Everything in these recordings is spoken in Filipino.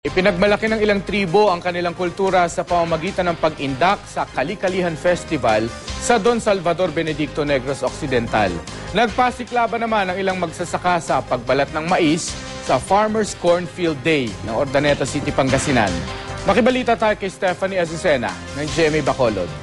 Ipinagmalaki ng ilang tribo ang kanilang kultura sa pamamagitan ng pag-indak sa Kalikalihan Festival sa Don Salvador Benedicto Negros Occidental. Nagpasiklaban naman ang ilang magsasaka sa pagbalat ng mais sa Farmers Cornfield Day ng Ordaneta City, Pangasinan. Makibalita tayo kay Stephanie Azucena ng GMA Bacolod.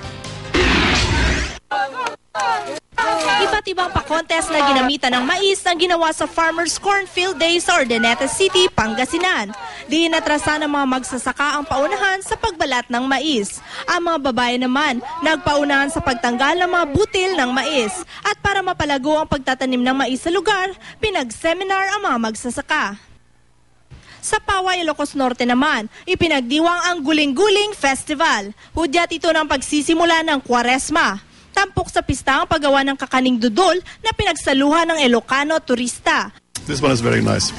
Iba't ibang pa-contest na ginamitan ng mais ang ginawa sa Farmers Cornfield Day sa Ordaneta City, Pangasinan. Di natrasa ng mga magsasaka ang paunahan sa pagbalat ng mais. Ang mga babae naman, nagpaunahan sa pagtanggal ng mga butil ng mais. At para mapalago ang pagtatanim ng mais sa lugar, pinag-seminar ang mga magsasaka. Sa Pawa, Ilocos Norte naman, ipinagdiwang ang Guling-Guling Festival. Hudyat ito ng pagsisimula ng Kwaresma. Tampok sa pista ang paggawa ng kakaning dudol na pinagsaluhan ng Ilocano turista. This one is very nice.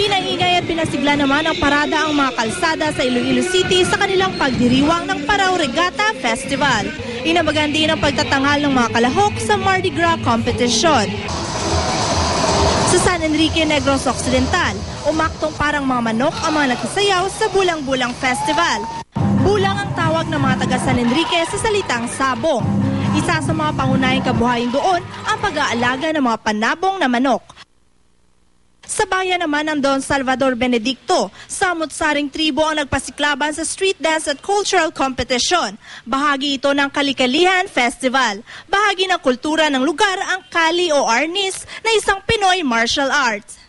Pinaingay at pinasigla naman ang parada ang mga kalsada sa Iloilo City sa kanilang pagdiriwang ng Paraw Regatta Festival. Inabagan din ang pagtatanghal ng mga kalahok sa Mardi Gras competition. Sa San Enrique Negros Occidental, umaktong parang mga manok ang mga nagsasayaw sa Bulang-Bulang Festival. Bulang ang tawag ng mga taga San Enrique sa salitang sabong. Isa sa mga pangunahing kabuhayan doon ang pag-aalaga ng mga panabong na manok. Sa bayan naman ng Don Salvador Benedicto, samot-saring tribo ang nagpasiklaban sa street dance at cultural competition. Bahagi ito ng Kalikalihan Festival. Bahagi ng kultura ng lugar ang Kali o Arnis na isang Pinoy martial arts.